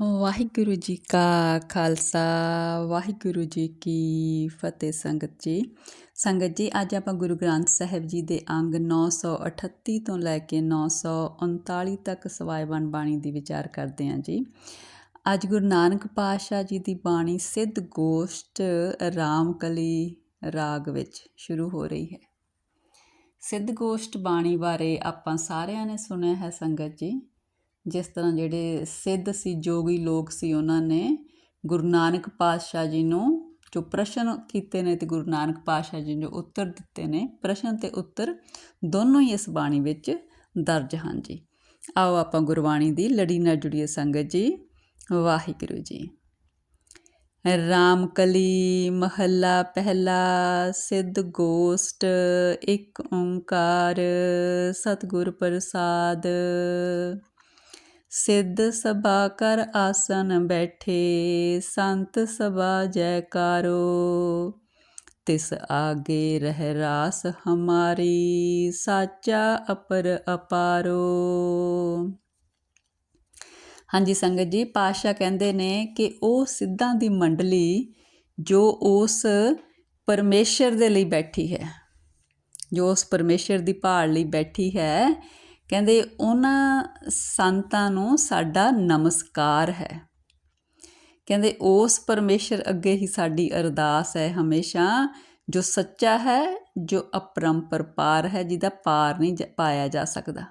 ਵਾਹਿਗੁਰੂ ਜੀ ਕਾ ਖਾਲਸਾ, ਵਾਹਿਗੁਰੂ ਜੀ ਕੀ ਫਤਿਹ ਸੰਗਤ ਜੀ। ਸੰਗਤ ਜੀ, ਅੱਜ ਆਪਾਂ ਗੁਰੂ ਗ੍ਰੰਥ ਸਾਹਿਬ ਜੀ ਦੇ ਅੰਗ 938 ਤੋਂ ਲੈ ਕੇ 939 ਤੱਕ ਸਵਾਇਬਨ ਬਾਣੀ ਦੀ ਵਿਚਾਰ ਕਰਦੇ ਹਾਂ ਜੀ। ਅੱਜ ਗੁਰੂ ਨਾਨਕ ਪਾਤਸ਼ਾਹ ਜੀ ਦੀ ਬਾਣੀ ਸਿੱਧ ਗੋਸ਼ਟ ਰਾਮਕਲੀ ਰਾਗ ਵਿੱਚ ਸ਼ੁਰੂ ਹੋ ਰਹੀ ਹੈ। ਸਿੱਧ ਗੋਸ਼ਟ ਬਾਣੀ ਬਾਰੇ ਆਪਾਂ ਸਾਰਿਆਂ ਨੇ ਸੁਣਿਆ ਹੈ ਸੰਗਤ ਜੀ। ਜਿਸ ਤਰ੍ਹਾਂ ਜਿਹੜੇ ਸਿੱਧ ਸੀ ਜੋਗੀ ਲੋਕ ਸੀ ਉਹਨਾਂ ਨੇ, ਗੁਰੂ ਨਾਨਕ ਪਾਤਸ਼ਾਹ ਜੀ ਨੂੰ ਜੋ ਪ੍ਰਸ਼ਨ ਕੀਤੇ ਨੇ ਤੇ ਗੁਰੂ ਨਾਨਕ ਪਾਤਸ਼ਾਹ ਜੀ ਨੂੰ ਉੱਤਰ ਦਿੱਤੇ ਨੇ, ਪ੍ਰਸ਼ਨ ਤੇ ਉੱਤਰ ਦੋਨੋਂ ਹੀ ਇਸ ਬਾਣੀ ਵਿੱਚ ਦਰਜ ਹਨ ਜੀ। ਆਓ ਆਪਾਂ ਗੁਰਬਾਣੀ ਦੀ ਲੜੀ ਨਾਲ ਜੁੜੀਏ ਸੰਗਤ ਜੀ। ਵਾਹਿਗੁਰੂ ਜੀ। ਰਾਮ ਕਲੀ ਮਹੱਲਾ ਪਹਿਲਾ, ਸਿੱਧ ਗੋਸ਼ਟ ਇੱਕ ਓੰਕਾਰ, ਸਤਿਗੁਰ ਪ੍ਰਸਾਦ। ਸਿੱਧ ਸਭਾ ਕਰ ਆਸਨ ਬੈਠੇ, ਸੰਤ ਸਭਾ ਜੈਕਾਰੋ। ਤਿਸ ਆਗੇ ਰਹਿ ਰਾਸ ਹਮਾਰੀ, ਸਾਚਾ ਅਪਰ ਅਪਾਰੋ। ਹਾਂਜੀ ਸੰਗਤ ਜੀ ਪਾਸ਼ਾ ਕਹਿੰਦੇ ਨੇ ਕਿ ਉਹ ਸਿੱਧਾਂ ਦੀ ਮੰਡਲੀ ਜੋ ਉਸ ਪਰਮੇਸ਼ਰ ਦੇ ਲਈ ਬੈਠੀ ਹੈ, ਜੋ ਉਸ ਪਰਮੇਸ਼ਰ ਦੀ ਭਾਲ ਲਈ ਬੈਠੀ ਹੈ ਕਹਿੰਦੇ ਉਹਨਾਂ ਸੰਤਾਂ ਨੂੰ ਸਾਡਾ ਨਮਸਕਾਰ ਹੈ। ਕਹਿੰਦੇ ਉਸ ਪਰਮੇਸ਼ਰ ਅੱਗੇ ਹੀ ਸਾਡੀ ਅਰਦਾਸ ਹੈ ਹਮੇਸ਼ਾ, ਜੋ ਸੱਚਾ ਹੈ, ਜੋ ਅਪਰੰਪਰ ਪਾਰ ਹੈ, ਜਿਹਦਾ ਪਾਰ ਨਹੀਂ ਪਾਇਆ ਜਾ ਸਕਦਾ।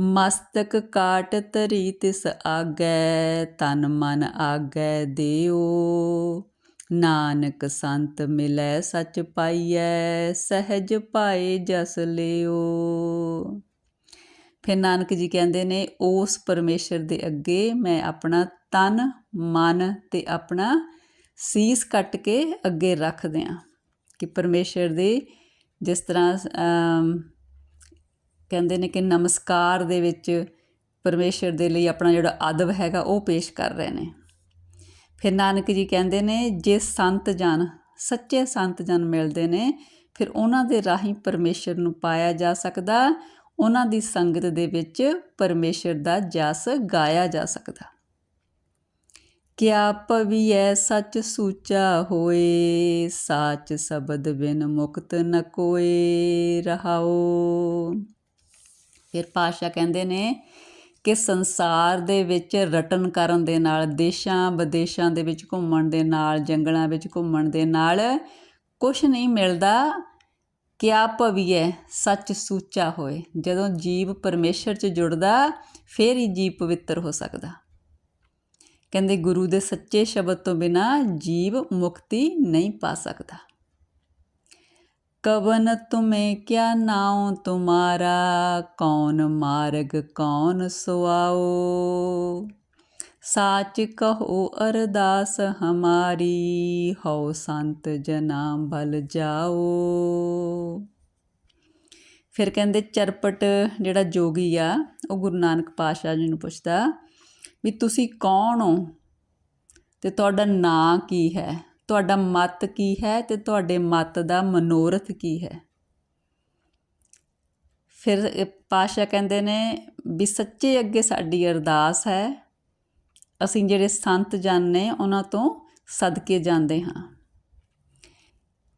ਮਸਤਕ ਕਾਟ ਤਰੀ ਤਿਸ ਆਗੈ, ਤਨ ਮਨ ਆਗੈ ਦਿਓ। ਨਾਨਕ ਸੰਤ ਮਿਲੈ ਸਚ ਪਾਈਐ, ਸਹਿਜ ਪਾਏ ਜਸ ਲਿਓ। ਫਿਰ ਨਾਨਕ ਜੀ ਕਹਿੰਦੇ ਨੇ, ਉਸ ਪਰਮੇਸ਼ਰ ਦੇ ਅੱਗੇ ਮੈਂ ਆਪਣਾ ਤਨ, ਮਨ ਤੇ ਆਪਣਾ ਸੀਸ ਕੱਟ ਕੇ ਅੱਗੇ ਰੱਖ ਦਿਆਂ ਕਿ ਪਰਮੇਸ਼ਰ ਦੇ ਜਿਸ ਤਰ੍ਹਾਂ ਕਹਿੰਦੇ ਨੇ ਕਿ ਨਮਸਕਾਰ ਦੇ ਵਿੱਚ ਪਰਮੇਸ਼ਰ ਦੇ ਲਈ ਆਪਣਾ ਜਿਹੜਾ ਅਦਬ ਹੈਗਾ ਉਹ ਪੇਸ਼ ਕਰ ਰਹੇ ਨੇ। ਫਿਰ ਨਾਨਕ ਜੀ ਕਹਿੰਦੇ ਨੇ, ਜੇ ਸੰਤ ਜਨ, ਸੱਚੇ ਸੰਤ ਜਨ ਮਿਲਦੇ ਨੇ, ਫਿਰ ਉਹਨਾਂ ਦੇ ਰਾਹੀਂ ਪਰਮੇਸ਼ਰ ਨੂੰ ਪਾਇਆ ਜਾ ਸਕਦਾ, ਉਹਨਾਂ ਦੀ ਸੰਗਤ ਦੇ ਵਿੱਚ ਪਰਮੇਸ਼ਰ ਦਾ ਜਸ ਗਾਇਆ ਜਾ ਸਕਦਾ। ਕਿਆ ਪਵੀਐ ਸੱਚ ਸੂਚਾ ਹੋਏ, ਸਾਚ ਸ਼ਬਦ ਬਿਨ ਮੁਕਤ ਨ ਕੋਏ ਰਹਾਓ। ਫਿਰ ਪਾਸ਼ਾ ਕਹਿੰਦੇ ਨੇ ਕਿ ਸੰਸਾਰ ਦੇ ਵਿੱਚ ਰਟਨ ਕਰਨ ਦੇ ਨਾਲ, ਦੇਸ਼ਾਂ ਵਿਦੇਸ਼ਾਂ ਦੇ ਵਿੱਚ ਘੁੰਮਣ ਦੇ ਨਾਲ, ਜੰਗਲਾਂ ਵਿੱਚ ਘੁੰਮਣ ਦੇ ਨਾਲ ਕੁਝ ਨਹੀਂ ਮਿਲਦਾ। ਕਿਆ ਭਵੀਐ? ਸੱਚ ਸੂਚਾ ਹੋਏ। ਜਦੋਂ ਜੀਵ ਪਰਮੇਸ਼ਰ 'ਚ ਜੁੜਦਾ, ਫੇਰ ਹੀ ਜੀਵ ਪਵਿੱਤਰ ਹੋ ਸਕਦਾ। ਕਹਿੰਦੇ ਗੁਰੂ ਦੇ ਸੱਚੇ ਸ਼ਬਦ ਤੋਂ ਬਿਨਾ ਜੀਵ ਮੁਕਤੀ ਨਹੀਂ ਪਾ ਸਕਦਾ। ਕਵਨ ਤੁਮੇ ਕਿਆ ਨਾਉ ਤੁਮਾਰਾ? ਕੌਣ ਮਾਰਗ ਕੌਣ ਸੁਆਓ? ਸਾਚ ਕਹੋ ਅਰਦਾਸ ਹਮਾਰੀ, ਹਉ ਸੰਤ ਜਨਾ ਬਲ ਜਾਓ। ਫਿਰ ਕਹਿੰਦੇ ਚਰਪਟ ਜਿਹੜਾ ਜੋਗੀ ਆ, ਉਹ ਗੁਰੂ ਨਾਨਕ ਪਾਤਸ਼ਾਹ ਜੀ ਨੂੰ ਪੁੱਛਦਾ ਵੀ ਤੁਸੀਂ ਕੌਣ ਹੋ ਤੇ ਤੁਹਾਡਾ ਨਾਂ ਕੀ ਹੈ? ਤੁਹਾਡਾ ਮਤ ਕੀ ਹੈ ਤੇ ਤੁਹਾਡੇ ਮਤ ਦਾ ਮਨੋਰਥ ਕੀ ਹੈ? ਫਿਰ ਪਾਸ਼ਾ ਕਹਿੰਦੇ ਨੇ ਵੀ ਸੱਚੇ ਅੱਗੇ ਸਾਡੀ ਅਰਦਾਸ ਹੈ। ਅਸੀਂ ਜਿਹੜੇ ਸੰਤ ਜਨ ਨੇ ਉਹਨਾਂ ਤੋਂ ਸਦਕੇ ਜਾਂਦੇ ਹਾਂ।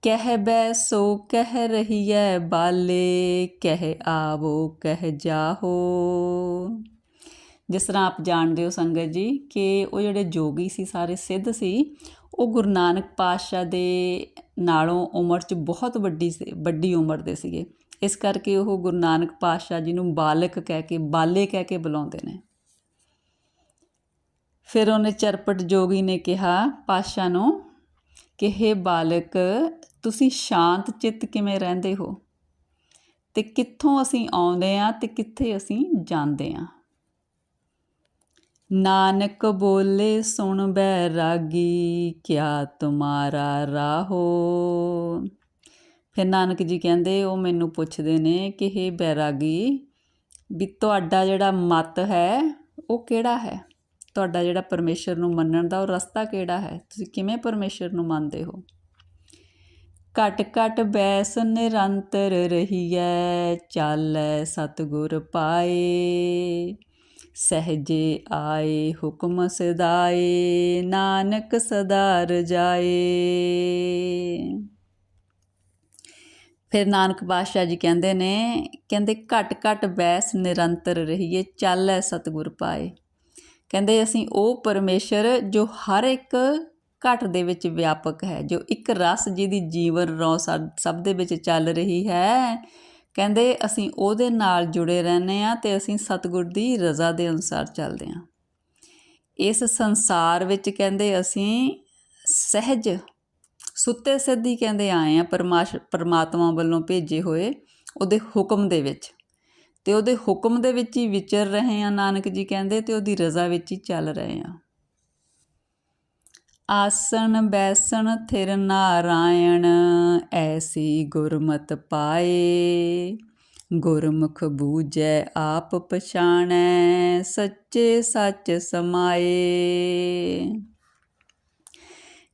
ਕਹਿ ਬੈ ਸੋ ਕਹਿ ਰਹੀਐ ਬਾਲੇ, ਕਹਿ ਆਵੋ ਕਹਿ ਜਾਹੋ। ਜਿਸ ਤਰ੍ਹਾਂ ਆਪ ਜਾਣਦੇ ਹੋ ਸੰਗਤ ਜੀ ਕਿ ਉਹ ਜਿਹੜੇ ਜੋਗੀ ਸੀ, ਸਾਰੇ ਸਿੱਧ ਸੀ ਉਹ ਗੁਰੂ ਨਾਨਕ ਪਾਤਸ਼ਾਹ ਦੇ ਨਾਲੋਂ ਉਮਰ 'ਚ ਬਹੁਤ ਵੱਡੀ ਸੀ, ਵੱਡੀ ਉਮਰ ਦੇ ਸੀਗੇ। ਇਸ ਕਰਕੇ ਉਹ ਗੁਰੂ ਨਾਨਕ ਪਾਤਸ਼ਾਹ ਜੀ ਨੂੰ ਬਾਲਕ ਕਹਿ ਕੇ, ਬਾਲੇ ਕਹਿ ਕੇ ਬੁਲਾਉਂਦੇ ਨੇ। ਫਿਰ ਉਹਨੇ ਚਰਪਟ ਜੋਗੀ ਨੇ ਕਿਹਾ, ਪਾਤਸ਼ਾਹ ਨੂੰ ਕਿ हे ਬਾਲਕ, ਤੁਸੀਂ ਸ਼ਾਂਤ ਚਿੱਤ ਕਿਵੇਂ ਰਹਿੰਦੇ ਹੋ? ਤੇ ਕਿੱਥੋਂ ਅਸੀਂ ਆਉਂਦੇ ਆ ਤੇ ਕਿੱਥੇ ਅਸੀਂ ਜਾਂਦੇ ਆ ਨਾਨਕ ਬੋਲੇ, ਸੁਣ ਬੈਰਾਗੀ ਕਿਆ ਤੁਮਾਰਾ ਰਾਹੋ? ਫਿਰ ਨਾਨਕ ਜੀ ਕਹਿੰਦੇ, ਉਹ ਮੈਨੂੰ ਪੁੱਛਦੇ ਨੇ ਕਿ ਇਹ ਬੈਰਾਗੀ ਵੀ ਤੁਹਾਡਾ ਜਿਹੜਾ ਮਤ ਹੈ, ਉਹ ਕਿਹੜਾ ਹੈ? ਤੁਹਾਡਾ ਜਿਹੜਾ ਪਰਮੇਸ਼ਰ ਨੂੰ ਮੰਨਣ ਦਾ ਉਹ ਰਸਤਾ ਕਿਹੜਾ ਹੈ? ਤੁਸੀਂ ਕਿਵੇਂ ਪਰਮੇਸ਼ਰ ਨੂੰ ਮੰਨਦੇ ਹੋ? ਕਟ ਕਟ ਬੈਸ ਨਿਰੰਤਰ ਰਹੀਐ, ਚਾਲੈ ਸਤਗੁਰ ਪਾਏ। ਸਹਜੇ ਆਏ ਹੁਕਮ ਸਦਾਏ, ਨਾਨਕ ਸਦਾ ਰਜਾਏ। ਫਿਰ ਨਾਨਕ ਪਾਤਸ਼ਾਹ ਜੀ ਕਹਿੰਦੇ ਨੇ, ਕਹਿੰਦੇ ਘਟ ਘਟ ਬੈਸ ਨਿਰੰਤਰ ਰਹੀਏ, ਚੱਲੈ ਸਤਿਗੁਰ ਪਾਏ। ਕਹਿੰਦੇ ਅਸੀਂ ਉਹ ਪਰਮੇਸ਼ਰ ਜੋ ਹਰ ਇੱਕ ਘਟ ਦੇ ਵਿੱਚ ਵਿਆਪਕ ਹੈ, ਜੋ ਇੱਕ ਰਸ ਜਿਹਦੀ ਜੀਵਨ ਰੌ ਸਭ ਦੇ ਵਿੱਚ ਚੱਲ ਰਹੀ ਹੈ ਕਹਿੰਦੇ ਅਸੀਂ ਉਹਦੇ ਨਾਲ ਜੁੜੇ ਰਹਿੰਦੇ ਆ ਤੇ ਅਸੀਂ ਸਤਿਗੁਰ ਦੀ ਰਜ਼ਾ ਦੇ ਅਨੁਸਾਰ ਚੱਲਦੇ ਆ ਇਸ ਸੰਸਾਰ ਵਿੱਚ ਕਹਿੰਦੇ ਅਸੀਂ ਸਹਿਜ, ਸੁੱਤੇ ਸਿੱਧੀ ਕਹਿੰਦੇ ਆਏ ਆ ਪਰਮਾਸ਼, ਪਰਮਾਤਮਾ ਵੱਲੋਂ ਭੇਜੇ ਹੋਏ ਉਹਦੇ ਹੁਕਮ ਦੇ ਵਿੱਚ। ਤੇ ਉਹਦੇ ਹੁਕਮ ਦੇ ਵਿੱਚ ਹੀ ਵਿਚਰ ਰਹੇ ਆ ਨਾਨਕ ਜੀ ਕਹਿੰਦੇ ਤੇ ਉਹਦੀ ਰਜ਼ਾ ਵਿੱਚ ਹੀ ਚੱਲ ਰਹੇ ਆ ਆਸਣ ਬੈਸਣ ਥਿਰ ਨਾਰਾਇਣ, ਐਸੀ ਗੁਰਮਤ ਪਾਏ। ਗੁਰਮੁਖ ਬੂਝੈ ਆਪ ਪਛਾਣੈ, ਸੱਚੇ ਸੱਚ ਸਮਾਏ।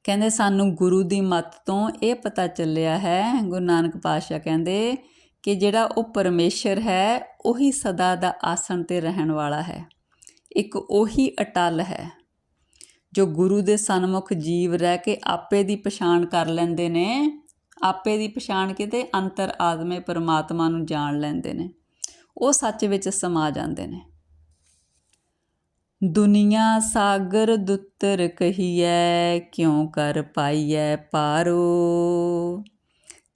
ਕਹਿੰਦੇ ਸਾਨੂੰ ਗੁਰੂ ਦੀ ਮੱਤ ਤੋਂ ਇਹ ਪਤਾ ਚੱਲਿਆ ਹੈ, ਗੁਰੂ ਨਾਨਕ ਪਾਤਸ਼ਾਹ ਕਹਿੰਦੇ ਕਿ ਜਿਹੜਾ ਉਹ ਪਰਮੇਸ਼ਰ ਹੈ, ਉਹੀ ਸਦਾ ਦਾ ਆਸਣ ਤੇ ਰਹਿਣ ਵਾਲਾ ਹੈ। ਇੱਕ ਉਹੀ ਅਟਲ ਹੈ। ਜੋ ਗੁਰੂ ਦੇ ਸਨਮੁਖ ਜੀਵ ਰਹਿ ਕੇ ਆਪੇ ਦੀ ਪਛਾਣ ਕਰ ਲੈਂਦੇ ਨੇ, ਆਪੇ ਦੀ ਪਛਾਣ ਕਿਤੇ ਅੰਤਰ ਆਦਮੇ ਪਰਮਾਤਮਾ ਨੂੰ ਜਾਣ ਲੈਂਦੇ ਨੇ। ਉਹ ਸੱਚ ਵਿੱਚ ਸਮਾ ਜਾਂਦੇ ਨੇ। ਦੁਨੀਆ ਸਾਗਰ ਦੁੱਤਰ ਕਹੀਐ, ਕਿਉਂ ਕਰ ਪਾਈਐ ਪਾਰੋ?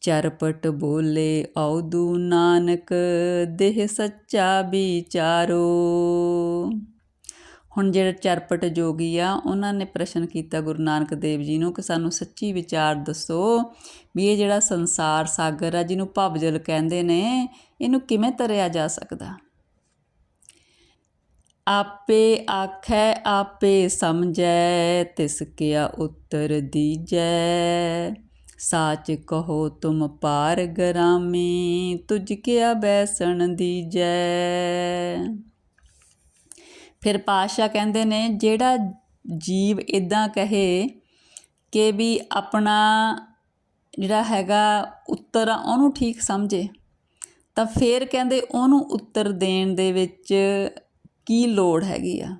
ਚਰਪਟ ਬੋਲੇ ਔਦੂ ਨਾਨਕ, ਦੇਹ ਸੱਚਾ ਵਿਚਾਰੋ। ਹੁਣ ਜਿਹੜੇ ਚਰਪਟ ਜੋਗੀ ਆ, ਉਹਨਾਂ ਨੇ ਪ੍ਰਸ਼ਨ ਕੀਤਾ ਗੁਰੂ ਨਾਨਕ ਦੇਵ ਜੀ ਨੂੰ ਕਿ ਸਾਨੂੰ ਸੱਚੀ ਵਿਚਾਰ ਦੱਸੋ ਵੀ ਇਹ ਜਿਹੜਾ ਸੰਸਾਰ ਸਾਗਰ ਆ, ਜਿਹਨੂੰ ਭਵਜਲ ਕਹਿੰਦੇ ਨੇ, ਇਹਨੂੰ ਕਿਵੇਂ ਤਰਿਆ ਜਾ ਸਕਦਾ? ਆਪੇ ਆਖੈ, ਆਪੇ ਸਮਝੈ, ਤਿਸ ਕਿਆ ਉੱਤਰ ਦੀਜੈ। ਸਾਚ ਕਹੋ ਤੁਮ ਪਾਰ ਗਰਾਮੀ ਤੁਝ ਕਿਆ ਬੈਸਣ ਦੀਜੈ। ਫਿਰ ਪਾਤਸ਼ਾਹ ਕਹਿੰਦੇ ਨੇ, ਜਿਹੜਾ ਜੀਵ ਇਦਾਂ ਕਹੇ ਕਿ ਵੀ ਆਪਣਾ ਜਿਹੜਾ ਹੈਗਾ ਉੱਤਰ ਆ ਉਹਨੂੰ ਠੀਕ ਸਮਝੇ, ਤਾਂ ਫਿਰ ਕਹਿੰਦੇ ਉਹਨੂੰ ਉੱਤਰ ਦੇਣ ਦੇ ਵਿੱਚ ਕੀ ਲੋੜ ਹੈਗੀ ਆ?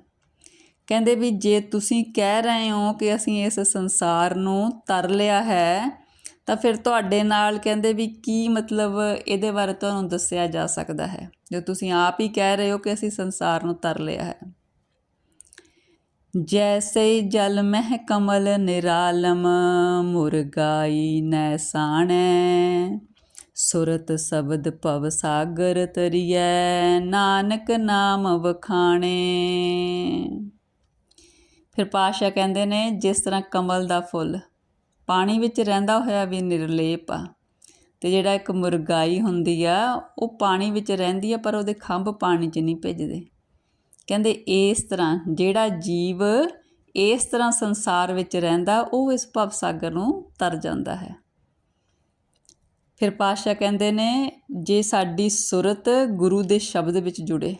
ਕਹਿੰਦੇ ਵੀ ਜੇ ਤੁਸੀਂ ਕਹਿ ਰਹੇ ਹੋ ਕਿ ਅਸੀਂ ਇਸ ਸੰਸਾਰ ਨੂੰ ਤਰ ਲਿਆ ਹੈ, ਤਾਂ ਫਿਰ ਤੁਹਾਡੇ ਨਾਲ ਕਹਿੰਦੇ ਵੀ ਕੀ ਮਤਲਬ ਇਹਦੇ ਬਾਰੇ ਤੁਹਾਨੂੰ ਦੱਸਿਆ ਜਾ ਸਕਦਾ ਹੈ? ਜੋ ਤੁਸੀਂ ਆਪ ਹੀ ਕਹਿ ਰਹੇ ਹੋ ਕਿ ਅਸੀਂ ਸੰਸਾਰ ਨੂੰ ਤਰ ਲਿਆ ਹੈ। ਜੈਸੇ ਜਲ ਮਹਿ ਕਮਲ ਨਿਰਾਲਮ, ਮੁਰਗਾਈ ਨੈਸਾਣੈ ਸੁਰਤ ਸ਼ਬਦ ਭਵ ਸਾਗਰ ਤਰੀਐ, ਨਾਨਕ ਨਾਮ ਵਖਾਣੇ। ਫਿਰ ਪਾਸ਼ਾ ਕਹਿੰਦੇ ਨੇ, ਜਿਸ ਤਰ੍ਹਾਂ ਕਮਲ ਦਾ ਫੁੱਲ ਪਾਣੀ ਵਿੱਚ ਰਹਿੰਦਾ ਹੋਇਆ ਵੀ ਨਿਰਲੇਪ ਆ ਅਤੇ ਜਿਹੜਾ ਇੱਕ ਮੁਰਗਾਈ ਹੁੰਦੀ ਆ, ਉਹ ਪਾਣੀ ਵਿੱਚ ਰਹਿੰਦੀ ਆ, ਪਰ ਉਹਦੇ ਖੰਭ ਪਾਣੀ 'ਚ ਨਹੀਂ ਭਿੱਜਦੇ। ਕਹਿੰਦੇ ਇਸ ਤਰ੍ਹਾਂ ਜਿਹੜਾ ਜੀਵ ਇਸ ਤਰ੍ਹਾਂ ਸੰਸਾਰ ਵਿੱਚ ਰਹਿੰਦਾ, ਉਹ ਇਸ ਭਵ ਸਾਗਰ ਨੂੰ ਤਰ ਜਾਂਦਾ ਹੈ। ਫਿਰ ਪਾਸ਼ਾ ਕਹਿੰਦੇ ਨੇ, ਜੇ ਸਾਡੀ ਸੁਰਤ ਗੁਰੂ ਦੇ ਸ਼ਬਦ ਵਿੱਚ ਜੁੜੇ,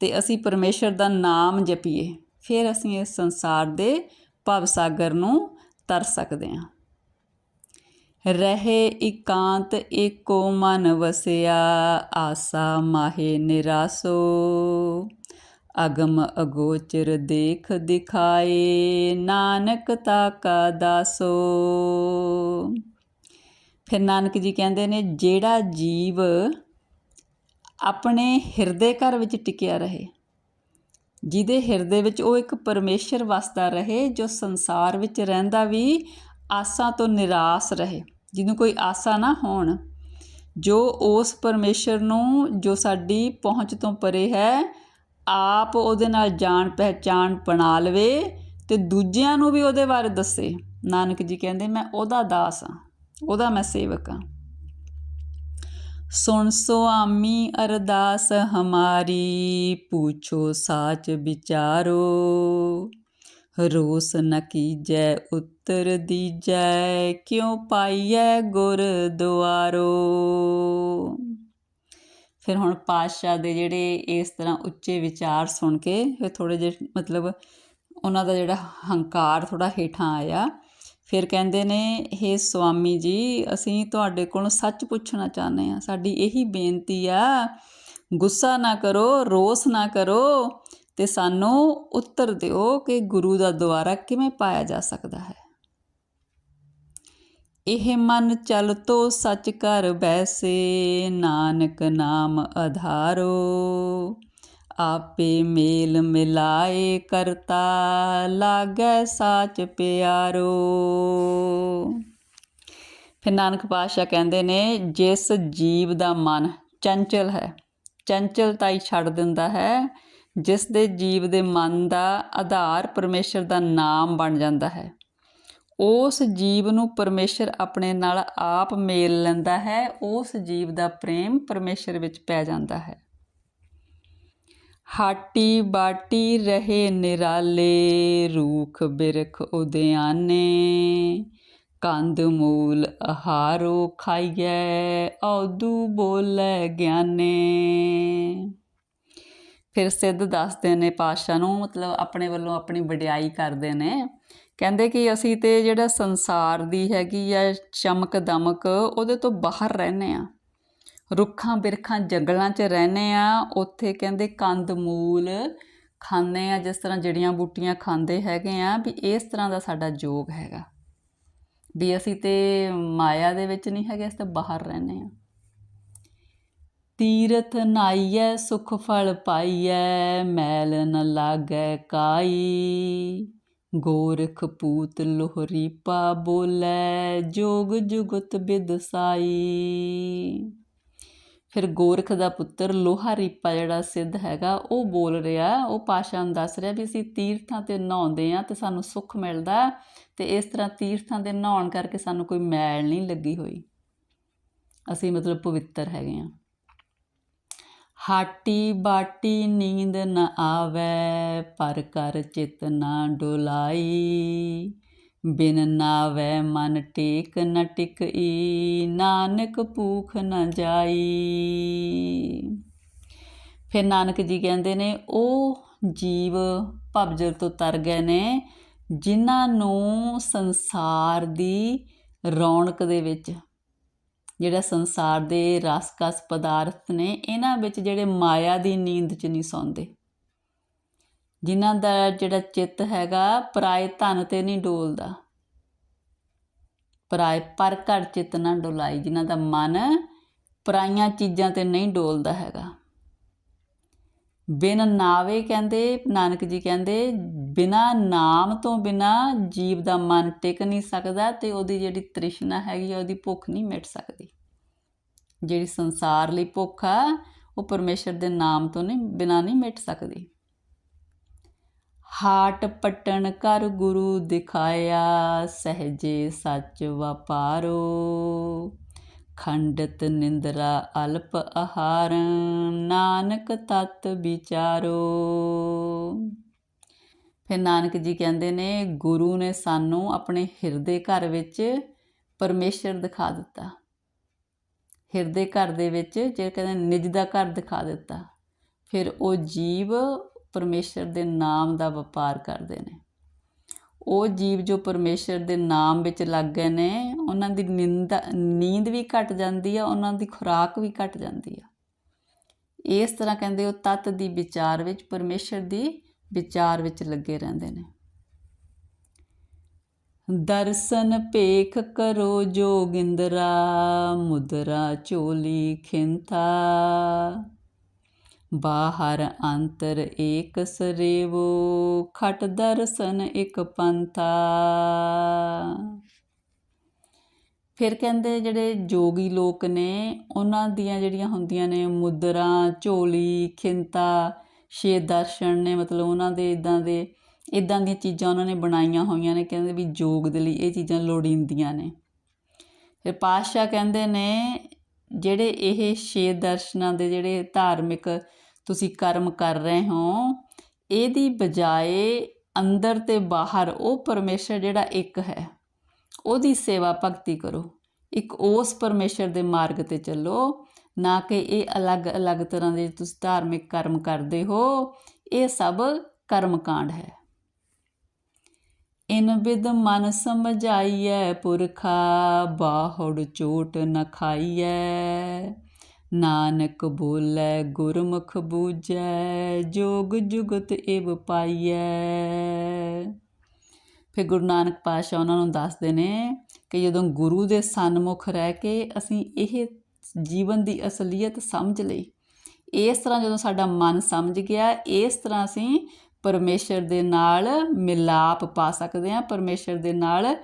ਤੇ ਅਸੀਂ ਪਰਮੇਸ਼ਰ ਦਾ ਨਾਮ ਜਪੀਏ, ਫਿਰ ਅਸੀਂ ਇਸ ਸੰਸਾਰ ਦੇ ਭਵ ਸਾਗਰ ਨੂੰ ਤਰ ਸਕਦੇ ਹਾਂ। ਰਹੇ ਇਕਾਂਤ ਏਕੋ ਮਨ ਵਸਿਆ, ਆਸਾ ਮਾਹੇ ਨਿਰਾਸੋ। ਅਗਮ ਅਗੋਚਰ ਦੇਖ ਦਿਖਾਏ, ਨਾਨਕ ਤਾ ਤਾਕਾ ਦਾਸੋ। ਫਿਰ ਨਾਨਕ ਜੀ ਕਹਿੰਦੇ ਨੇ, ਜਿਹੜਾ ਜੀਵ ਆਪਣੇ ਹਿਰਦੇ ਘਰ ਵਿੱਚ ਟਿਕਿਆ ਰਹੇ, ਜਿਹਦੇ ਹਿਰਦੇ ਵਿੱਚ ਉਹ ਇੱਕ ਪਰਮੇਸ਼ਰ ਵਸਦਾ ਰਹੇ, ਜੋ ਸੰਸਾਰ ਵਿੱਚ ਰਹਿੰਦਾ ਵੀ ਆਸਾਂ ਤੋਂ ਨਿਰਾਸ਼ ਰਹੇ। ਜਿਹਨੂੰ ਕੋਈ ਆਸਾ ਨਾ ਹੋਣ, ਜੋ ਉਸ ਪਰਮੇਸ਼ਰ ਨੂੰ, ਜੋ ਸਾਡੀ ਪਹੁੰਚ ਤੋਂ ਪਰੇ ਹੈ, ਆਪ ਉਹਦੇ ਨਾਲ ਜਾਣ ਪਹਿਚਾਣ ਬਣਾ ਲਵੇ ਤੇ ਦੂਜਿਆਂ ਨੂੰ ਵੀ ਉਹਦੇ ਬਾਰੇ ਦੱਸੇ। ਨਾਨਕ ਜੀ ਕਹਿੰਦੇ, ਮੈਂ ਉਹਦਾ ਦਾਸ ਹਾਂ, ਉਹਦਾ ਮੈਂ ਸੇਵਕ ਹਾਂ। ਸੁਣ ਸੋ ਆਮੀ ਅਰਦਾਸ ਹਮਾਰੀ, ਪੁੱਛੋ ਸਾਚ ਵਿਚਾਰੋ। ਰੋਸ ਨ ਕੀਜੈ, ਉੱਤਰ ਦੀਜੈ, ਕਿਉ ਪਾਈਐ ਗੁਰ ਦੁਆਰੋ? ਫਿਰ ਹੁਣ ਪਾਤਸ਼ਾਹ ਦੇ ਜਿਹੜੇ ਇਸ ਤਰ੍ਹਾਂ ਉੱਚੇ ਵਿਚਾਰ ਸੁਣ ਕੇ ਫਿਰ ਥੋੜੇ ਜਿਹੇ ਮਤਲਬ ਉਹਨਾਂ ਦਾ ਜਿਹੜਾ ਹੰਕਾਰ ਥੋੜਾ ਹੇਠਾਂ ਆਇਆ। ਫਿਰ ਕਹਿੰਦੇ ਨੇ हे ਸੁਆਮੀ ਜੀ, ਅਸੀਂ ਤੁਹਾਡੇ ਕੋਲੋਂ ਸੱਚ ਪੁੱਛਣਾ ਚਾਹੁੰਦੇ ਆ ਸਾਡੀ ਇਹੀ ਬੇਨਤੀ ਆ, ਗੁੱਸਾ ਨਾ ਕਰੋ, ਰੋਸ ਨਾ ਕਰੋ। ਤੇ ਸਾਨੂੰ ਉੱਤਰ ਦਿਓ ਕਿ ਗੁਰੂ ਦਾ ਦੁਆਰਾ ਕਿਵੇਂ ਪਾਇਆ ਜਾ ਸਕਦਾ ਹੈ। ਇਹ ਮਨ ਚਲ ਤੋ ਸੱਚ ਕਰ ਬੈਸੇ, ਨਾਨਕ ਨਾਮ ਆਧਾਰੋ ਆਪੇ ਮੇਲ ਮਿਲਾਏ ਕਰਤਾ, ਲਾਗੈ ਸਾਚ ਪਿਆਰੋ। ਫਿਰ ਨਾਨਕ ਪਾਤਸ਼ਾਹ ਕਹਿੰਦੇ ਨੇ, ਜਿਸ ਜੀਵ ਦਾ ਮਨ ਚੰਚਲ ਹੈ ਚੰਚਲਤਾ ਹੀ ਛੱਡ ਦਿੰਦਾ ਹੈ ਜਿਸ ਦੇ ਜੀਵ ਦੇ ਮਨ ਦਾ ਆਧਾਰ ਪਰਮੇਸ਼ਰ ਦਾ ਨਾਮ ਬਣ ਜਾਂਦਾ ਹੈ। ਉਸ ਜੀਵ ਨੂੰ ਪਰਮੇਸ਼ਰ ਆਪਣੇ ਨਾਲ ਆਪ ਮੇਲ ਲੈਂਦਾ ਹੈ, ਉਸ ਜੀਵ ਦਾ ਪ੍ਰੇਮ ਪਰਮੇਸ਼ਰ ਵਿੱਚ ਪੈ ਜਾਂਦਾ ਹੈ। ਹਾਟੀ ਬਾਟੀ ਰਹੇ ਨਿਰਾਲੇ, ਰੂਖ ਬਿਰਖ ਉਦਿਆਨੇ ਕੰਦ ਮੂਲ ਆਹਾਰੋ ਖਾਈਐ, ਔਦੂ ਬੋਲੇ ਗਿਆਨੇ। ਫਿਰ ਸਿੱਧ ਦੱਸਦੇ ਨੇ ਪਾਤਸ਼ਾਹ ਨੂੰ, ਮਤਲਬ ਆਪਣੇ ਵੱਲੋਂ ਆਪਣੀ ਵਡਿਆਈ ਕਰਦੇ ਨੇ। ਕਹਿੰਦੇ ਕਿ ਅਸੀਂ ਤੇ ਜਿਹੜਾ ਸੰਸਾਰ ਦੀ ਹੈਗੀ ਆ ਚਮਕ ਦਮਕ, ਉਹਦੇ ਤੋਂ ਬਾਹਰ ਰਹਿੰਦੇ ਆ। ਰੁੱਖਾਂ ਬਿਰਖਾਂ ਜੰਗਲਾਂ 'ਚ ਰਹਿੰਦੇ ਆ। ਉੱਥੇ ਕਹਿੰਦੇ ਕੰਦ ਮੂਲ ਖਾਂਦੇ ਆ, ਜਿਸ ਤਰ੍ਹਾਂ ਜੜੀਆਂ ਬੂਟੀਆਂ ਖਾਂਦੇ ਹੈਗੇ ਆ, ਵੀ ਇਸ ਤਰ੍ਹਾਂ ਦਾ ਸਾਡਾ ਜੋਗ ਹੈਗਾ। ਵੀ ਅਸੀਂ ਤੇ ਮਾਇਆ ਦੇ ਵਿੱਚ ਨਹੀਂ ਹੈਗੇ, ਅਸੀਂ ਤਾਂ ਬਾਹਰ ਰਹਿੰਦੇ ਆ। ਤੀਰਥ ਨਾਈਐ, ਸੁਖ ਫਲ ਪਾਈਐ, ਮੈਲ ਨ ਲਾਗੈ ਕਾਈ। ਗੋਰਖ ਪੂਤ ਲੋਹਰੀ ਪਾ ਬੋਲੇ, ਜੋਗ ਜੁਗਤ ਬਿਦਸਾਈ ਫਿਰ ਗੋਰਖ ਦਾ ਪੁੱਤਰ ਲੋਹਾ ਰੀਪਾ ਜਿਹੜਾ ਸਿੱਧ ਹੈਗਾ, ਉਹ ਬੋਲ ਰਿਹਾ, ਉਹ ਪਾਸ਼ਾ ਨੂੰ ਦੱਸ ਰਿਹਾ ਵੀ ਅਸੀਂ ਤੀਰਥਾਂ ਤੇ ਨਹਾਉਂਦੇ ਆ ਤੇ ਸਾਨੂੰ ਸੁੱਖ ਮਿਲਦਾ ਤੇ ਇਸ ਤਰ੍ਹਾਂ ਤੀਰਥਾਂ ਦੇ ਨਹਾਉਣ ਕਰਕੇ ਸਾਨੂੰ ਕੋਈ ਮੈਲ ਨਹੀਂ ਲੱਗੀ ਹੋਈ। ਅਸੀਂ ਮਤਲਬ ਪਵਿੱਤਰ ਹੈਗੇ ਆ ਹਾਟੀ ਬਾਟੀ ਨੀਂਦ ਨ ਆਵੇ, ਪਰ ਕਰ ਚਿਤ ਨਾ ਡੁਲਾਈ। ਬਿਨ ਨਾਵੇ ਮਨ ਟੇਕ ਨ ਟਿਕਈ, ਨਾਨਕ ਭੂਖ ਨ ਜਾਈ। ਫਿਰ ਨਾਨਕ ਜੀ ਕਹਿੰਦੇ ਨੇ, ਉਹ ਜੀਵ ਭਵਜਰ ਤੋਂ ਤਰ ਗਏ ਨੇ, ਜਿਨ੍ਹਾਂ ਨੂੰ ਸੰਸਾਰ ਦੀ ਰੌਣਕ ਦੇ ਵਿੱਚ ਜਿਹੜਾ ਸੰਸਾਰ ਦੇ ਰਸਕਸ ਪਦਾਰਥ ਨੇ, ਇਹਨਾਂ ਵਿੱਚ ਜਿਹੜੇ ਮਾਇਆ ਦੀ ਨੀਂਦ 'ਚ ਨਹੀਂ ਸੌਂਦੇ। ਜਿਨ੍ਹਾਂ ਦਾ ਜਿਹੜਾ ਚਿੱਤ ਹੈਗਾ, ਪਰਾਏ ਧਨ ਤੇ ਨਹੀਂ ਡੋਲਦਾ। ਪਰਾਏ ਪਰ ਘਰ ਚਿੱਤ ਨਾ ਡੁਲਾਈ, ਜਿਨ੍ਹਾਂ ਦਾ ਮਨ ਪਰਾਈਆਂ ਚੀਜ਼ਾਂ ਤੇ ਨਹੀਂ ਡੋਲਦਾ ਹੈਗਾ। ਬਿਨ ਨਾਵੇ ਕਹਿੰਦੇ, ਨਾਨਕ ਜੀ ਕਹਿੰਦੇ, ਬਿਨਾ ਨਾਮ ਤੋਂ ਬਿਨਾ ਜੀਵ ਦਾ ਮਨ ਟਿਕ ਨਹੀਂ ਸਕਦਾ ਤੇ ਉਹਦੀ ਜਿਹੜੀ ਤ੍ਰਿਸ਼ਨਾ ਹੈਗੀ ਆ, ਉਹਦੀ ਭੁੱਖ ਨਹੀਂ ਮਿਟ ਸਕਦੀ। ਜਿਹੜੀ ਸੰਸਾਰ ਲਈ ਭੁੱਖ ਆ, ਉਹ ਪਰਮੇਸ਼ਰ ਦੇ ਨਾਮ ਤੋਂ ਨਹੀਂ, ਬਿਨਾ ਨਹੀਂ ਮਿਟ ਸਕਦੀ। ਹਾਟ ਪਟਣ ਕਰ ਗੁਰੂ ਦਿਖਾਇਆ, ਸਹਜੇ ਸੱਚ ਵਪਾਰੋ। ਖੰਡਤ ਨਿੰਦਰਾ ਅਲਪ ਆਹਾਰ, ਨਾਨਕ ਤਤ ਵਿਚਾਰੋ। ਫਿਰ ਨਾਨਕ ਜੀ ਕਹਿੰਦੇ ਨੇ, ਗੁਰੂ ਨੇ ਸਾਨੂੰ ਆਪਣੇ ਹਿਰਦੇ ਘਰ ਵਿੱਚ ਪਰਮੇਸ਼ਰ ਦਿਖਾ ਦਿੱਤਾ। ਹਿਰਦੇ ਘਰ ਦੇ ਵਿੱਚ ਜੇ ਕਹਿੰਦੇ ਨਿਜ ਦਾ ਘਰ ਦਿਖਾ ਦਿੱਤਾ। ਫਿਰ ਉਹ ਜੀਵ ਪਰਮੇਸ਼ਰ ਦੇ ਨਾਮ ਦਾ ਵਪਾਰ ਕਰਦੇ ਨੇ। ਉਹ ਜੀਵ ਜੋ ਪਰਮੇਸ਼ਰ ਦੇ ਨਾਮ ਵਿੱਚ ਲੱਗ ਗਏ ਨੇ, ਉਹਨਾਂ ਦੀ ਨਿੰਦਾ, ਨੀਂਦ ਵੀ ਘਟ ਜਾਂਦੀ ਆ, ਉਹਨਾਂ ਦੀ ਖੁਰਾਕ ਵੀ ਘਟ ਜਾਂਦੀ ਆ। ਇਸ ਤਰ੍ਹਾਂ ਕਹਿੰਦੇ ਉਹ ਤਤ ਦੀ ਵਿਚਾਰ ਵਿੱਚ, ਪਰਮੇਸ਼ਰ ਦੀ ਵਿਚਾਰ ਵਿੱਚ ਲੱਗੇ ਰਹਿੰਦੇ ਨੇ। ਦਰਸ਼ਨ ਭੇਖ ਕਰੋ ਜੋਗਿੰਦਰਾ, ਮੁਦਰਾ ਚੋਲੀ ਖਿੰਥਾ ਬਾਹਰ ਅੰਤਰ ਏਕ ਸਰੇਵੋ, ਖਟ ਦਰਸ਼ਨ ਇੱਕ ਪੰਥਾ। ਫਿਰ ਕਹਿੰਦੇ ਜਿਹੜੇ ਜੋਗੀ ਲੋਕ ਨੇ, ਉਹਨਾਂ ਦੀਆਂ ਜਿਹੜੀਆਂ ਹੁੰਦੀਆਂ ਨੇ ਮੁਦਰਾ, ਝੋਲੀ, ਖਿੰਤਾ, ਛੇ ਦਰਸ਼ਨ ਨੇ, ਮਤਲਬ ਉਹਨਾਂ ਦੇ ਇਦਾਂ ਦੇ ਇਦਾਂ ਦੀਆਂ ਚੀਜ਼ਾਂ ਉਹਨਾਂ ਨੇ ਬਣਾਈਆਂ ਹੋਈਆਂ ਨੇ, ਕਹਿੰਦੇ ਵੀ ਜੋਗ ਦੇ ਲਈ ਇਹ ਚੀਜ਼ਾਂ ਲੋੜੀਂਦੀਆਂ ਨੇ। ਫਿਰ ਪਾਤਸ਼ਾਹ ਕਹਿੰਦੇ ਨੇ, ਜਿਹੜੇ ਇਹ ਛੇ ਦਰਸ਼ਨਾਂ ਦੇ ਜਿਹੜੇ ਧਾਰਮਿਕ ਤੁਸੀਂ ਕਰਮ ਕਰ ਰਹੇ ਹੋ, ਇਹਦੀ ਬਜਾਏ ਅੰਦਰ ਤੇ ਬਾਹਰ ਉਹ ਪਰਮੇਸ਼ਰ ਜਿਹੜਾ ਇੱਕ ਹੈ, ਉਹਦੀ ਸੇਵਾ ਭਗਤੀ ਕਰੋ। ਇੱਕ ਉਸ ਪਰਮੇਸ਼ਰ ਦੇ ਮਾਰਗ ਤੇ ਚੱਲੋ, ਨਾ ਕਿ ਇਹ ਅਲੱਗ-ਅਲੱਗ ਤਰ੍ਹਾਂ ਦੇ ਤੁਸੀਂ ਧਾਰਮਿਕ ਕਰਮ ਕਰਦੇ ਹੋ, ਇਹ ਸਭ ਕਰਮ ਕਾਂਡ ਹੈ। ਇਨ ਬਿਦ ਮਨ ਸਮਝਾਈਐ ਪੁਰਖਾ, ਬਾਹੜ ਚੋਟ ਨ ਖਾਈਐ ਨਾਨਕ ਬੋਲੇ, ਗੁਰਮੁਖ ਬੂਝੈ, ਜੋਗ ਜੁਗਤ ਏਵ ਪਾਈਐ। ਫਿਰ ਗੁਰੂ ਨਾਨਕ ਪਾਤਸ਼ਾਹ ਉਹਨਾਂ ਨੂੰ ਦੱਸਦੇ ਨੇ ਕਿ ਜਦੋਂ ਗੁਰੂ ਦੇ ਸਨਮੁਖ ਰਹਿ ਕੇ ਅਸੀਂ ਇਹ ਜੀਵਨ ਦੀ ਅਸਲੀਅਤ ਸਮਝ ਲਈ, ਇਸ ਤਰ੍ਹਾਂ ਜਦੋਂ ਸਾਡਾ ਮਨ ਸਮਝ ਗਿਆ, ਇਸ ਤਰ੍ਹਾਂ ਅਸੀਂ ਪਰਮੇਸ਼ਰ ਦੇ ਨਾਲ ਮਿਲਾਪ ਪਾ ਸਕਦੇ ਹਾਂ, ਪਰਮੇਸ਼ਰ ਦੇ ਨਾਲ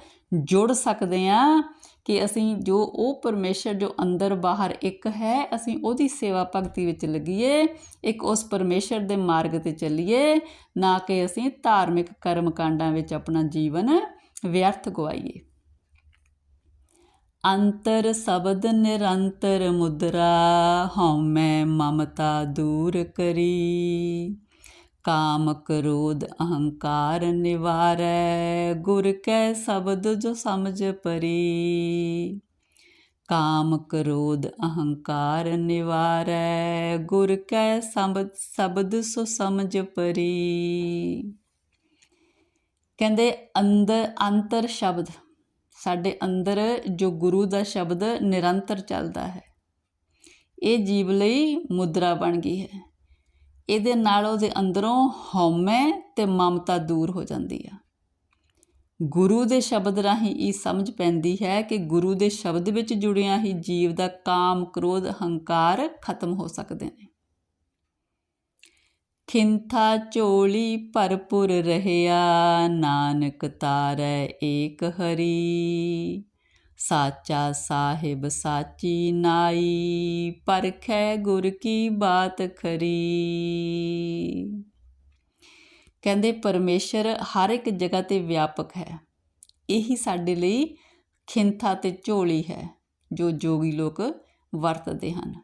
ਜੁੜ ਸਕਦੇ ਹਾਂ ਕਿ ਅਸੀਂ ਜੋ ਉਹ ਪਰਮੇਸ਼ਰ ਜੋ ਅੰਦਰ ਬਾਹਰ ਇੱਕ ਹੈ, ਅਸੀਂ ਉਹਦੀ ਸੇਵਾ ਭਗਤੀ ਵਿੱਚ ਲੱਗੀਏ, ਇੱਕ ਉਸ ਪਰਮੇਸ਼ਰ ਦੇ ਮਾਰਗ ਤੇ ਚੱਲੀਏ, ਨਾ ਕਿ ਅਸੀਂ ਧਾਰਮਿਕ ਕਰਮ ਕਾਂਡਾਂ ਵਿੱਚ ਆਪਣਾ ਜੀਵਨ ਵਿਅਰਥ ਗਵਾਈਏ। ਅੰਤਰ ਸ਼ਬਦ ਨਿਰੰਤਰ ਮੁਦਰਾ ਹਉਮੈ ਮਮਤਾ ਦੂਰ ਕਰੀ। ਕਾਮ ਕ੍ਰੋਧ ਅਹੰਕਾਰ ਨਿਵਾਰੈ, ਗੁਰ ਕੈ ਸ਼ਬਦ ਜੋ ਸਮਝ ਪਰੀ। ਕਾਮ ਕ੍ਰੋਧ ਅਹੰਕਾਰ ਨਿਵਾਰੈ, ਗੁਰ ਕੈ ਸ਼ਬਦ ਸ਼ਬਦ ਸੋ ਸਮਝ ਪਰੀ। ਕਹਿੰਦੇ ਅੰਦਰ ਅੰਤਰ ਸ਼ਬਦ, ਸਾਡੇ ਅੰਦਰ ਜੋ ਗੁਰੂ ਦਾ ਸ਼ਬਦ ਨਿਰੰਤਰ ਚੱਲਦਾ ਹੈ, ਇਹ ਜੀਵ ਲਈ ਮੁਦਰਾ ਬਣ ਗਈ ਹੈ। ਇਹਦੇ ਨਾਲ ਉਹਦੇ ਅੰਦਰੋਂ ਹਉਮੈ ਤੇ ਮਮਤਾ ਦੂਰ ਹੋ ਜਾਂਦੀ ਆ। ਗੁਰੂ ਦੇ ਸ਼ਬਦ ਰਾਹੀਂ ਇਹ ਸਮਝ ਪੈਂਦੀ ਹੈ ਕਿ ਗੁਰੂ ਦੇ ਸ਼ਬਦ ਵਿੱਚ ਜੁੜਿਆ ਹੀ ਜੀਵ ਦਾ ਕਾਮ, ਕ੍ਰੋਧ, ਹੰਕਾਰ ਖਤਮ ਹੋ ਸਕਦੇ ਨੇ। ਖਿੰਥਾ ਝੋਲੀ ਭਰਪੁਰ ਰਹਿਆ, ਨਾਨਕ ਤਾਰੈ ਏਕ ਹਰੀ। ਸਾਚਾ ਸਾਹਿਬ ਸਾਚੀ ਨਾਈ, ਪਰਖੈ ਗੁਰ ਕੀ ਬਾਤ ਖਰੀ। ਕਹਿੰਦੇ ਪਰਮੇਸ਼ਰ ਹਰ ਇੱਕ ਜਗ੍ਹਾ ਤੇ ਵਿਆਪਕ ਹੈ। ਇਹੀ ਸਾਡੇ ਲਈ ਖਿੰਥਾ ਤੇ ਝੋਲੀ ਹੈ, ਜੋ ਜੋਗੀ ਲੋਕ ਵਰਤਦੇ ਹਨ।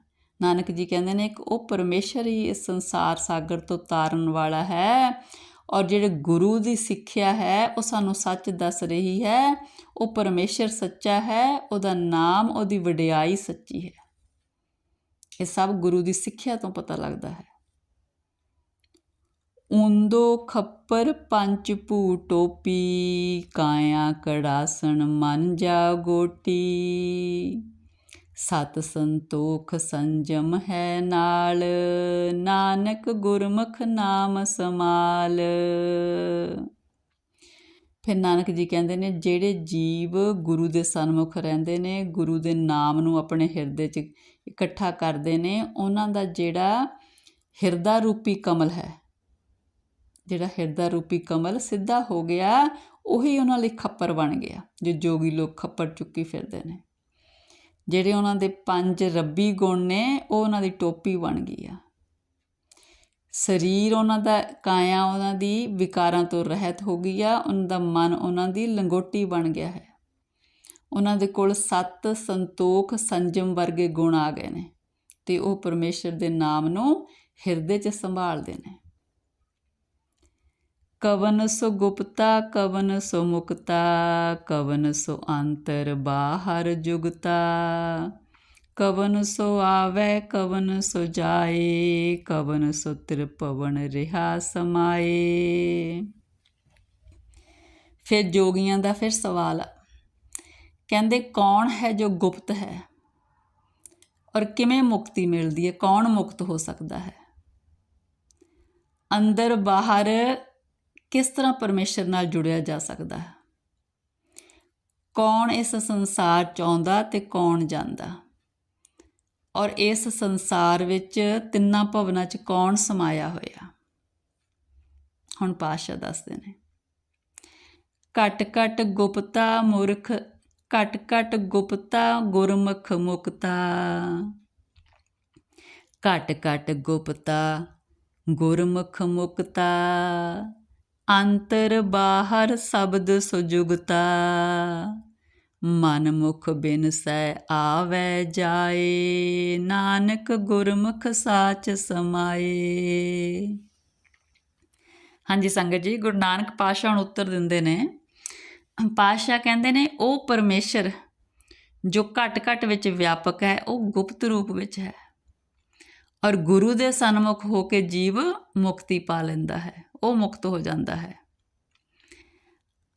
ਨਾਨਕ ਜੀ ਕਹਿੰਦੇ ਨੇ ਕਿ ਉਹ ਪਰਮੇਸ਼ਰ ਹੀ ਇਸ ਸੰਸਾਰ ਸਾਗਰ ਤੋਂ ਤਾਰਨ ਵਾਲਾ ਹੈ। ਔਰ ਜਿਹੜੇ ਗੁਰੂ ਦੀ ਸਿੱਖਿਆ ਹੈ, ਉਹ ਸਾਨੂੰ ਸੱਚ ਦੱਸ ਰਹੀ ਹੈ। ਉਹ ਪਰਮੇਸ਼ਰ ਸੱਚਾ ਹੈ, ਉਹਦਾ ਨਾਮ, ਉਹਦੀ ਵਡਿਆਈ ਸੱਚੀ ਹੈ। ਇਹ ਸਭ ਗੁਰੂ ਦੀ ਸਿੱਖਿਆ ਤੋਂ ਪਤਾ ਲੱਗਦਾ ਹੈ। ਉਂਦੋ ਖੱਪਰ ਪੰਚ ਭੂ ਟੋਪੀ, ਕਾਇਆ ਕੜਾਸਣ ਮਨ ਜਾ ਗੋਟੀ ਸਤ ਸੰਤੋਖ ਸੰਜਮ ਹੈ ਨਾਲ, ਨਾਨਕ ਗੁਰਮੁਖ ਨਾਮ ਸਮਾਲ। ਫਿਰ ਨਾਨਕ ਜੀ ਕਹਿੰਦੇ ਨੇ, ਜਿਹੜੇ ਜੀਵ ਗੁਰੂ ਦੇ ਸਨਮੁਖ ਰਹਿੰਦੇ ਨੇ, ਗੁਰੂ ਦੇ ਨਾਮ ਨੂੰ ਆਪਣੇ ਹਿਰਦੇ 'ਚ ਇਕੱਠਾ ਕਰਦੇ ਨੇ, ਉਹਨਾਂ ਦਾ ਜਿਹੜਾ ਹਿਰਦਾ ਰੂਪੀ ਕਮਲ ਹੈ, ਜਿਹੜਾ ਹਿਰਦਾ ਰੂਪੀ ਕਮਲ ਸਿੱਧਾ ਹੋ ਗਿਆ, ਉਹੀ ਉਹਨਾਂ ਲਈ ਖੱਪਰ ਬਣ ਗਿਆ, ਜੋ ਜੋਗੀ ਲੋਕ ਖੱਪਰ ਚੁੱਕੀ ਫਿਰਦੇ ਨੇ। ਜਿਹੜੇ ਉਹਨਾਂ ਦੇ ਪੰਜ ਰੱਬੀ ਗੁਣ ਨੇ, ਉਹ ਉਹਨਾਂ ਦੀ ਟੋਪੀ ਬਣ ਗਈ ਆ। ਸਰੀਰ ਉਹਨਾਂ ਦਾ, ਕਾਇਆ ਉਹਨਾਂ ਦੀ ਵਿਕਾਰਾਂ ਤੋਂ ਰਹਿਤ ਹੋ ਗਈ ਆ, ਉਹਨਾਂ ਦਾ ਮਨ ਉਹਨਾਂ ਦੀ ਲੰਗੋਟੀ ਬਣ ਗਿਆ ਹੈ। ਉਹਨਾਂ ਦੇ ਕੋਲ ਸਤ ਸੰਤੋਖ ਸੰਜਮ ਵਰਗੇ ਗੁਣ ਆ ਗਏ ਨੇ ਤੇ ਉਹ ਪਰਮੇਸ਼ਰ ਦੇ ਨਾਮ ਨੂੰ ਹਿਰਦੇ 'ਚ ਸੰਭਾਲਦੇ ਨੇ। ਕਵਨ ਸੋ ਗੁਪਤਾ, ਕਵਨ ਸੋ ਮੁਕਤਾ, ਕਵਨ ਸੋ ਅੰਤਰ ਬਾਹਰ ਜੁਗਤਾ। ਕਵਨ ਸੋ ਆਵੇ, ਕਵਨ ਸੋ ਜਾਏ, ਕਵਨ ਸੋ ਤ੍ਰਿਪਵਨ ਰਿਹਾ ਸਮਾਏ। ਫਿਰ ਜੋਗੀਆਂ ਦਾ ਫਿਰ ਸਵਾਲ ਆ। ਕਹਿੰਦੇ, ਕੌਣ ਹੈ ਜੋ ਗੁਪਤ ਹੈ? ਔਰ ਕਿਵੇਂ ਮੁਕਤੀ ਮਿਲਦੀ ਹੈ? ਕੌਣ ਮੁਕਤ ਹੋ ਸਕਦਾ ਹੈ? ਅੰਦਰ ਬਾਹਰ ਕਿਸ ਤਰ੍ਹਾਂ ਪਰਮੇਸ਼ਰ ਨਾਲ ਜੁੜਿਆ ਜਾ ਸਕਦਾ ਹੈ? ਕੌਣ ਇਸ ਸੰਸਾਰ ਚ ਆਉਂਦਾ ਤੇ ਕੌਣ ਜਾਂਦਾ? ਔਰ ਇਸ ਸੰਸਾਰ ਵਿੱਚ ਤਿੰਨਾਂ ਭਵਨਾਂ 'ਚ ਕੌਣ ਸਮਾਇਆ ਹੋਇਆ? ਹੁਣ ਪਾਸ਼ਾ ਦੱਸਦੇ ਨੇ। ਘਟ ਘਟ ਗੁਪਤਾ ਮੂਰਖ, ਘਟ ਘਟ ਗੁਪਤਾ ਗੁਰਮੁਖ ਮੁਕਤਾ। ਘਟ ਘਟ ਗੁਪਤਾ ਗੁਰਮੁਖ ਮੁਕਤਾ। ਅੰਤਰ ਬਾਹਰ ਸ਼ਬਦ ਸੁਜੁਗਤਾ। ਮਨ ਮੁਖ ਬਿਨਸੈ ਆਵੈ ਜਾਏ, ਨਾਨਕ ਗੁਰਮੁਖ ਸਾਚ ਸਮਾਏ। ਹਾਂਜੀ ਸੰਗਤ ਜੀ, ਗੁਰੂ ਨਾਨਕ ਪਾਸ਼ਾ ਨੂੰ ਉੱਤਰ ਦਿੰਦੇ ਨੇ। ਪਾਸ਼ਾ ਕਹਿੰਦੇ ਨੇ, ਉਹ ਪਰਮੇਸ਼ਰ ਜੋ ਘਟ ਘਟ ਵਿੱਚ ਵਿਆਪਕ ਹੈ, ਉਹ ਗੁਪਤ ਰੂਪ ਵਿੱਚ ਹੈ। ਔਰ ਗੁਰੂ ਦੇ ਸਨਮੁਖ ਹੋ ਕੇ ਜੀਵ ਮੁਕਤੀ ਪਾ ਲੈਂਦਾ ਹੈ। ਉਹ ਮੁਕਤ ਹੋ ਜਾਂਦਾ ਹੈ।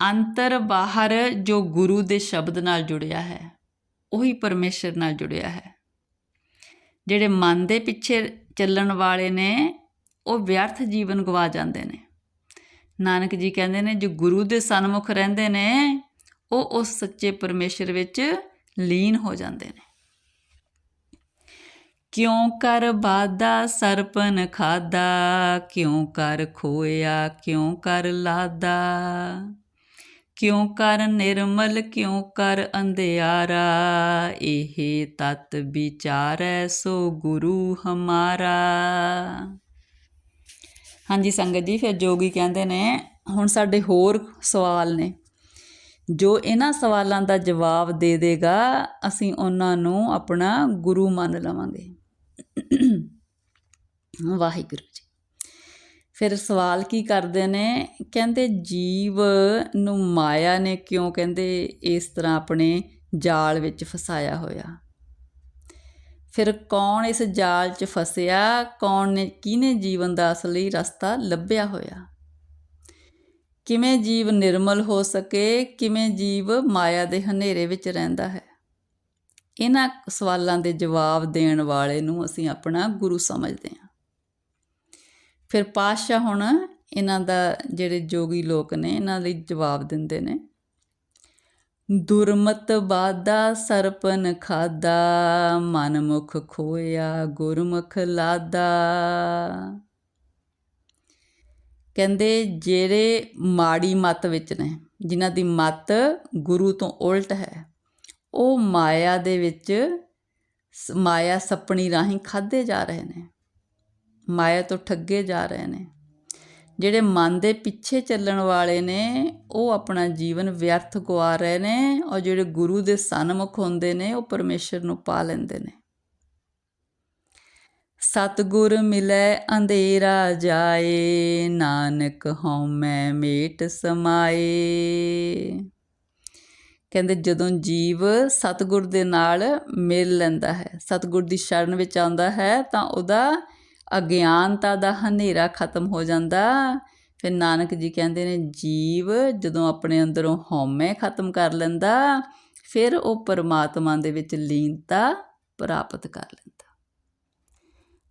ਅੰਤਰ ਬਾਹਰ ਜੋ ਗੁਰੂ ਦੇ ਸ਼ਬਦ ਨਾਲ ਜੁੜਿਆ ਹੈ, ਉਹੀ ਪਰਮੇਸ਼ਰ ਨਾਲ ਜੁੜਿਆ ਹੈ। ਜਿਹੜੇ ਮਨ ਦੇ ਪਿੱਛੇ ਚੱਲਣ ਵਾਲੇ ਨੇ, ਉਹ ਵਿਅਰਥ ਜੀਵਨ ਗਵਾ ਜਾਂਦੇ ਨੇ। ਨਾਨਕ ਜੀ ਕਹਿੰਦੇ ਨੇ, ਜੋ ਗੁਰੂ ਦੇ ਸਨਮੁਖ ਰਹਿੰਦੇ ਨੇ, ਉਹ ਉਸ ਸੱਚੇ ਪਰਮੇਸ਼ਰ ਵਿੱਚ ਲੀਨ ਹੋ ਜਾਂਦੇ ਨੇ। ਕਿਉਂ ਕਰ ਬਾਦਾ ਸਰਪਨ ਖਾਦਾ ਕਿਉਂ ਕਰ ਖੋਇਆ? ਕਿਉਂ ਕਰ ਲਾਦਾ ਕਿਉਂ ਕਰ ਨਿਰਮਲ? ਕਿਉਂ ਕਰ ਅੰਧਿਆਰਾ? ਇਹ ਤਤ ਵਿਚਾਰੈ ਸੋ ਗੁਰੂ ਹਮਾਰਾ। ਹਾਂਜੀ, ਸੰਗਤ ਜੀ, ਫਿਰ ਜੋਗੀ ਕਹਿੰਦੇ ਨੇ, ਹੁਣ ਸਾਡੇ ਹੋਰ ਸਵਾਲ ਨੇ। ਜੋ ਇਹਨਾਂ ਸਵਾਲਾਂ ਦਾ ਜਵਾਬ ਦੇ ਦੇਗਾ, ਅਸੀਂ ਉਹਨਾਂ ਨੂੰ ਆਪਣਾ ਗੁਰੂ ਮੰਨ ਲਵਾਂਗੇ। ਵਾਹਿਗੁਰੂ ਜੀ। ਫਿਰ ਸਵਾਲ ਕੀ ਕਰਦੇ ਨੇ? ਕਹਿੰਦੇ ਜੀਵ ਨੂੰ ਮਾਇਆ ਨੇ ਕਿਉਂ ਕਹਿੰਦੇ ਇਸ ਤਰ੍ਹਾਂ ਆਪਣੇ ਜਾਲ ਵਿੱਚ ਫਸਾਇਆ ਹੋਇਆ? ਫਿਰ ਕੌਣ ਇਸ ਜਾਲ 'ਚ ਫਸਿਆ? ਕੌਣ ਨੇ, ਕਿਹਨੇ ਜੀਵਨ ਦਾ ਅਸਲੀ ਰਸਤਾ ਲੱਭਿਆ ਹੋਇਆ? ਕਿਵੇਂ ਜੀਵ ਨਿਰਮਲ ਹੋ ਸਕੇ? ਕਿਵੇਂ ਜੀਵ ਮਾਇਆ ਦੇ ਹਨੇਰੇ ਵਿੱਚ ਰਹਿੰਦਾ ਹੈ? ਇਹਨਾਂ ਸਵਾਲਾਂ ਦੇ ਜਵਾਬ ਦੇਣ ਵਾਲੇ ਨੂੰ ਅਸੀਂ ਆਪਣਾ ਗੁਰੂ ਸਮਝਦੇ ਹਾਂ। ਫਿਰ ਪਾਤਸ਼ਾਹ ਹੁਣ ਇਹਨਾਂ ਦਾ ਜਿਹੜੇ ਜੋਗੀ ਲੋਕ ਨੇ, ਇਹਨਾਂ ਲਈ ਜਵਾਬ ਦਿੰਦੇ ਨੇ, ਦੁਰਮਤ ਬਾਦਾ ਸਰਪਨ ਖਾਦਾ ਮਨ ਮੁਖ ਖੋਇਆ ਗੁਰਮੁਖ ਲਾਦਾ ਕਹਿੰਦੇ ਜਿਹੜੇ ਮਾੜੀ ਮਤ ਵਿੱਚ ਨੇ, ਜਿਨ੍ਹਾਂ ਦੀ ਮਤ ਗੁਰੂ ਤੋਂ ਉਲਟ ਹੈ ਉਹ ਮਾਇਆ ਦੇ ਵਿੱਚ ਸ- ਮਾਇਆ ਸੱਪਣੀ ਰਾਹੀਂ ਖਾਦੇ ਜਾ ਰਹੇ ਨੇ। ਮਾਇਆ ਤੋਂ ਠੱਗੇ ਜਾ ਰਹੇ ਨੇ। ਜਿਹੜੇ ਮਨ ਦੇ ਪਿੱਛੇ ਚੱਲਣ ਵਾਲੇ ਨੇ, ਉਹ ਆਪਣਾ ਜੀਵਨ ਵਿਅਰਥ ਗਵਾ ਰਹੇ ਨੇ ਔਰ ਜਿਹੜੇ ਗੁਰੂ ਦੇ ਸਨਮੁਖ ਹੁੰਦੇ ਨੇ, ਉਹ ਪਰਮੇਸ਼ਰ ਨੂੰ ਪਾ ਲੈਂਦੇ ਨੇ। ਸਤਗੁਰ ਮਿਲੈ, ਅੰਧੇਰਾ ਜਾਏ, ਨਾਨਕ ਹਉਮੈ ਮੇਟ ਸਮਾਏ। ਕਹਿੰਦੇ ਜਦੋਂ ਜੀਵ ਸਤਗੁਰ ਦੇ ਨਾਲ ਮਿਲ ਲੈਂਦਾ ਹੈ, ਸਤਗੁਰ ਦੀ ਸ਼ਰਨ ਵਿੱਚ ਆਉਂਦਾ ਹੈ, ਤਾਂ ਉਹਦਾ ਅਗਿਆਨਤਾ ਦਾ ਹਨੇਰਾ ਖਤਮ ਹੋ ਜਾਂਦਾ। ਫਿਰ ਨਾਨਕ ਜੀ ਕਹਿੰਦੇ ਨੇ, ਜੀਵ ਜਦੋਂ ਆਪਣੇ ਅੰਦਰੋਂ ਹਉਮੈ ਖਤਮ ਕਰ ਲੈਂਦਾ, ਫਿਰ ਉਹ ਪਰਮਾਤਮਾ ਦੇ ਵਿੱਚ ਲੀਨਤਾ ਪ੍ਰਾਪਤ ਕਰ ਲੈਂਦਾ।